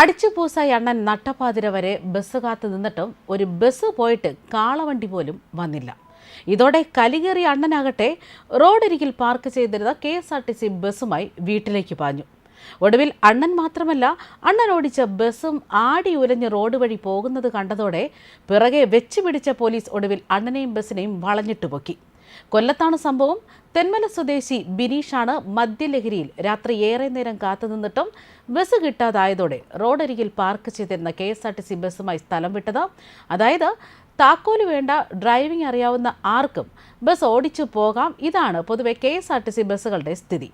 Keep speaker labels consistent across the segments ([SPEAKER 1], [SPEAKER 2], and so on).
[SPEAKER 1] അടിച്ചുപൂസായി അണ്ണൻ നട്ടപ്പാതിര വരെ ബസ് കാത്തു നിന്നിട്ടും ഒരു ബസ് പോയിട്ട് കാളവണ്ടി പോലും വന്നില്ല. ഇതോടെ കലികേറിയ അണ്ണനാകട്ടെ റോഡരികിൽ പാർക്ക് ചെയ്തിരുന്ന K S R T C ബസ്സുമായി വീട്ടിലേക്ക് പാഞ്ഞു. ഒടുവിൽ അണ്ണൻ മാത്രമല്ല അണ്ണൻ ഓടിച്ച ബസ്സും ആടി ഉലഞ്ഞ് റോഡ് വഴി പോകുന്നത് കണ്ടതോടെ പിറകെ വെച്ച് പിടിച്ച പോലീസ് ഒടുവിൽ അണ്ണനെയും ബസ്സിനെയും വളഞ്ഞിട്ട് പൊക്കി. കൊല്ലത്താണ് സംഭവം. തെന്മല സ്വദേശി ബിനീഷാണ് മദ്യലഹരിയിൽ രാത്രി ഏറെ നേരം കാത്തുനിന്നിട്ടും ബസ് കിട്ടാതായതോടെ റോഡരികിൽ പാർക്ക് ചെയ്തിരുന്ന K S R T C ബസ്സുമായി സ്ഥലം വിട്ടത്. അതായത് താക്കോൽ വേണ്ട ഡ്രൈവിംഗ് അറിയാവുന്ന ആർക്കും ബസ് ഓടിച്ചു പോകാം. ഇതാണ് പൊതുവെ K S R T C ബസ്സുകളുടെ സ്ഥിതി.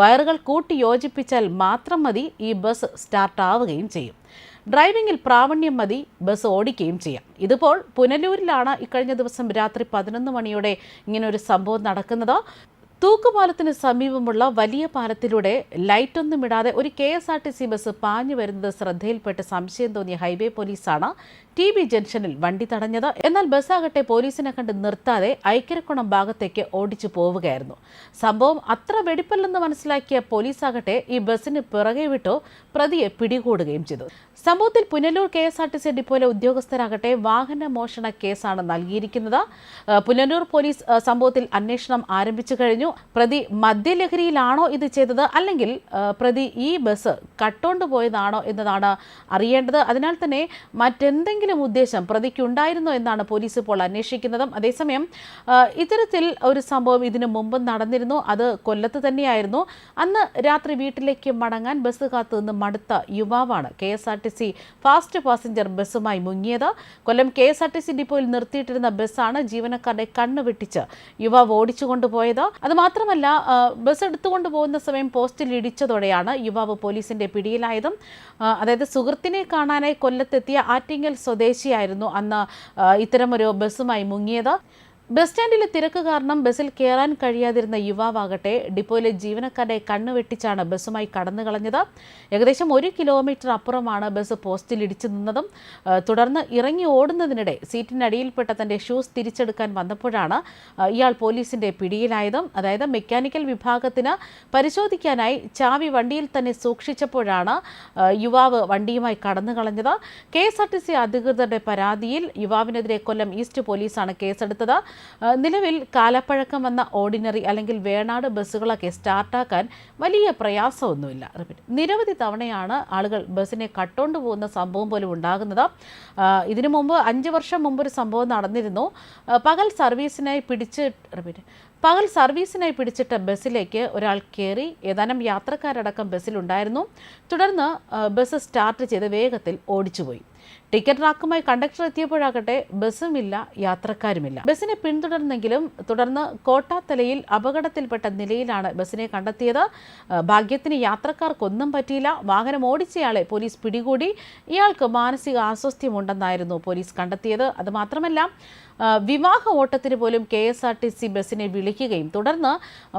[SPEAKER 1] വയറുകൾ കൂട്ടി യോജിപ്പിച്ചാൽ മാത്രം മതി ഈ ബസ് സ്റ്റാർട്ടാവുകയും ചെയ്യും. ഡ്രൈവിംഗിൽ പ്രാവണ്യം മതി ബസ് ഓടിക്കുകയും ചെയ്യാം. ഇതിപ്പോൾ പുനലൂരിലാണ് ഇക്കഴിഞ്ഞ ദിവസം രാത്രി പതിനൊന്ന് മണിയോടെ ഇങ്ങനൊരു സംഭവം നടക്കുന്നത്. തൂക്കുപാലത്തിന് സമീപമുള്ള വലിയ പാലത്തിലൂടെ ലൈറ്റൊന്നും ഇടാതെ ഒരു K S R T C bus പാഞ്ഞു വരുന്നത് ശ്രദ്ധയിൽപ്പെട്ട് സംശയം തോന്നിയ ഹൈവേ പോലീസാണ് ടി ബി ജംഗ്ഷനിൽ വണ്ടി തടഞ്ഞത്. എന്നാൽ ബസ്സാകട്ടെ പോലീസിനെ കണ്ട് നിർത്താതെ ഐക്കരക്കുണം ഭാഗത്തേക്ക് ഓടിച്ചു പോവുകയായിരുന്നു. സംഭവം അത്ര വെടിപ്പല്ലെന്ന് മനസ്സിലാക്കിയ പോലീസാകട്ടെ ഈ ബസ്സിന് പിറകെ വിട്ടോ പ്രതിയെ പിടികൂടുകയും ചെയ്തു. സംഭവത്തിൽ Punalur K S R T C ഡിപ്പോയിലെ ഉദ്യോഗസ്ഥരാകട്ടെ വാഹന മോഷണ കേസാണ് നൽകിയിരിക്കുന്നത്. പുനലൂർ പോലീസ് സംഭവത്തിൽ അന്വേഷണം ആരംഭിച്ചു കഴിഞ്ഞു. പ്രതി മദ്യലഹരിയിലാണോ ഇത് ചെയ്തത്? അല്ലെങ്കിൽ പ്രതി ഈ ബസ് കട്ടോണ്ട് പോയതാണോ എന്നതാണ് അറിയേണ്ടത്. അതിനാൽ തന്നെ മറ്റെന്തെങ്കിലും ഉദ്ദേശം പ്രതിക്കുണ്ടായിരുന്നോ എന്നാണ് പോലീസ് ഇപ്പോൾ അന്വേഷിക്കുന്നതും. അതേസമയം ഇത്തരത്തിൽ ഒരു സംഭവം ഇതിനു മുമ്പ് നടന്നിരുന്നു. അത് കൊല്ലത്ത് തന്നെയായിരുന്നു. അന്ന് രാത്രി വീട്ടിലേക്ക് മടങ്ങാൻ ബസ് കാത്തു നിന്ന് മടുത്ത യുവാവാണ് K S R T C fast passenger ബസ്സുമായി മുങ്ങിയത്. Kollam K S R T C ഡിപ്പോയിൽ നിർത്തിയിട്ടിരുന്ന ബസ്സാണ് ജീവനക്കാരുടെ കണ്ണ് വെട്ടിച്ച് യുവാവ് ഓടിച്ചു കൊണ്ടുപോയത് അതുമാത്രമല്ല ബസ് എടുത്തുകൊണ്ട് പോകുന്ന സമയം പോസ്റ്റിൽ ഇടിച്ചതോടെയാണ് യുവാവ് പോലീസിന്റെ പിടിയിലായതും. അതായത് സുഹൃത്തിനെ കാണാനായി കൊല്ലത്തെത്തിയ ആറ്റിങ്ങൽ സ്വദേശിയായിരുന്നു അന്ന് ഇത്തരമൊരു ബസ്സുമായി മുങ്ങിയത്. ബസ് സ്റ്റാൻഡിലെ തിരക്ക് കാരണം ബസ്സിൽ കയറാൻ കഴിയാതിരുന്ന യുവാവാകട്ടെ ഡിപ്പോയിലെ ജീവനക്കാരെ കണ്ണുവെട്ടിച്ചാണ് ബസ്സുമായി കടന്നു കളഞ്ഞത്. ഏകദേശം ഒരു കിലോമീറ്റർ അപ്പുറമാണ് ബസ് പോസ്റ്റിൽ ഇടിച്ചു നിന്നതും തുടർന്ന് ഇറങ്ങി ഓടുന്നതിനിടെ സീറ്റിനടിയിൽപ്പെട്ട തന്റെ ഷൂസ് തിരിച്ചെടുക്കാൻ വന്നപ്പോഴാണ് ഇയാൾ പോലീസിന്റെ പിടിയിലായതും അതായത് മെക്കാനിക്കൽ വിഭാഗത്തിന് പരിശോധിക്കാനായി ചാവി വണ്ടിയിൽ തന്നെ സൂക്ഷിച്ചപ്പോഴാണ് യുവാവ് വണ്ടിയുമായി കടന്നു കളഞ്ഞത്. K S R T C അധികൃതരുടെ പരാതിയിൽ യുവാവിനെതിരെ കൊല്ലം ഈസ്റ്റ് പോലീസാണ് കേസെടുത്തത്. നിലവിൽ കാലപ്പഴക്കം വന്ന ഓർഡിനറി അല്ലെങ്കിൽ വേണാട് ബസ്സുകളൊക്കെ സ്റ്റാർട്ടാക്കാൻ വലിയ പ്രയാസമൊന്നുമില്ല. റിപ്പീറ്റ് നിരവധി തവണയാണ് ആളുകൾ ബസ്സിനെ കട്ടോണ്ട് പോകുന്ന സംഭവം പോലും ഉണ്ടാകുന്നത്. ഇതിനു മുമ്പ് അഞ്ച് വർഷം മുമ്പ് ഒരു സംഭവം നടന്നിരുന്നു. പകൽ സർവീസിനായി പിടിച്ച് റിപ്പീറ്റ് പകൽ സർവീസിനായി പിടിച്ചിട്ട ബസ്സിലേക്ക് ഒരാൾ കയറി ഏതാനും യാത്രക്കാരടക്കം ബസ്സിലുണ്ടായിരുന്നു. തുടർന്ന് ബസ് സ്റ്റാർട്ട് ചെയ്ത് വേഗത്തിൽ ഓടിച്ചുപോയി. Ticket റാക്കുമായി conductor എത്തിയപ്പോഴാകട്ടെ ബസ്സുമില്ല യാത്രക്കാരുമില്ല. ബസ്സിനെ പിന്തുടർന്നെങ്കിലും തുടർന്ന് കോട്ടാത്തലയിൽ അപകടത്തിൽപ്പെട്ട നിലയിലാണ് ബസ്സിനെ കണ്ടെത്തിയത്. ഭാഗ്യത്തിന് യാത്രക്കാർക്കൊന്നും പറ്റിയില്ല. വാഹനം ഓടിച്ചയാളെ പോലീസ് പിടികൂടി. ഇയാൾക്ക് മാനസിക അസ്വസ്ഥ്യമുണ്ടെന്നായിരുന്നു പോലീസ് കണ്ടെത്തിയത്. അതുമാത്രമല്ല വിവാഹ ഓട്ടത്തിന് പോലും K S R T C ബസ്സിനെ വിളിക്കുകയും തുടർന്ന്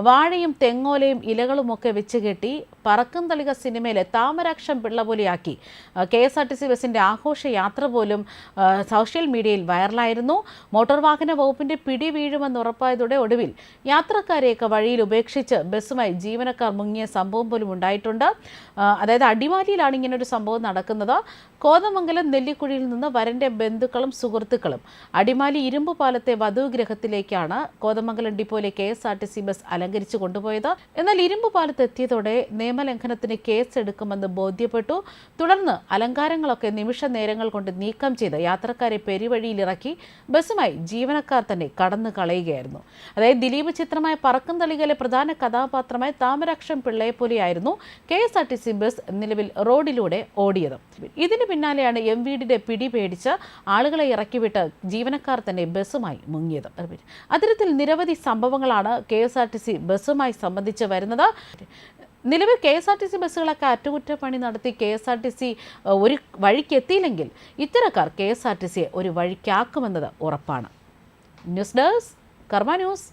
[SPEAKER 1] വാഴയും തെങ്ങോലയും ഇലകളുമൊക്കെ വെച്ച് കെട്ടി പറക്കും തളിക സിനിമയിലെ Thamarakshan Pillai പോലെയാക്കി. K S R T C ബസ്സിന്റെ ആഘോഷ യാത്ര പോലും സോഷ്യൽ മീഡിയയിൽ വൈറലായിരുന്നു. മോട്ടോർ വാഹന വകുപ്പിന്റെ പിടി വീഴുമെന്ന് ഉറപ്പായതോടെ ഒടുവിൽ യാത്രക്കാരെയൊക്കെ വഴിയിൽ ഉപേക്ഷിച്ച് ബസ്സുമായി ജീവനക്കാർ മുങ്ങിയ സംഭവം പോലും ഉണ്ടായിട്ടുണ്ട്. അതായത് അടിമാലിയിലാണ് ഇങ്ങനെ ഒരു സംഭവം നടക്കുന്നത്. കോതമംഗലം നെല്ലിക്കുഴിയിൽ നിന്ന് വരന്റെ ബന്ധുക്കളും സുഹൃത്തുക്കളും അടിമാലി ഇരുമ്പ് പാലത്തെ വധുഗ്രഹത്തിലേക്കാണ് Kothamangalam ഡിപ്പോയിലെ K S R T C bus അലങ്കരിച്ചു കൊണ്ടുപോയത്. എന്നാൽ ഇരുമ്പ് പാലത്ത് എത്തിയതോടെ നിയമലംഘനത്തിന് കേസ് എടുക്കുമെന്ന് ബോധ്യപ്പെട്ടു. തുടർന്ന് അലങ്കാരങ്ങളൊക്കെ നിമിഷ നേരങ്ങൾ കൊണ്ട് നീക്കം ചെയ്ത് യാത്രക്കാരെ പെരുവഴിയിലിറക്കി ബസ്സുമായി ജീവനക്കാർ തന്നെ കടന്നു കളയുകയായിരുന്നു. അതായത് ദിലീപ് ചിത്രമായ പറക്കും തളികയിലെ പ്രധാന കഥാപാത്രമായ താമരാക്ഷം പിള്ളയെ പോലെയായിരുന്നു K S R T C bus നിലവിൽ റോഡിലൂടെ ഓടിയത്. ഇതിന് പിന്നാലെയാണ് എം വീടിന്റെ പിടി പേടിച്ച് ആളുകളെ ഇറക്കിവിട്ട് ജീവനക്കാർ തന്നെ ബസ്സുമായി മുങ്ങിയത്. അത്തരത്തിൽ നിരവധി സംഭവങ്ങളാണ് K S R T C ബസ്സുമായി സംബന്ധിച്ച് വരുന്നത്. നിലവിൽ K S R T C ബസ്സുകളൊക്കെ അറ്റകുറ്റപ്പണി നടത്തി K S R T C ഒരു വഴിക്ക് എത്തിയില്ലെങ്കിൽ ഇത്തരക്കാർ കെ എസ് ആർ ടി സിയെ ഒരു വഴിക്കാക്കുമെന്നത് ഉറപ്പാണ്. News desk Karma news.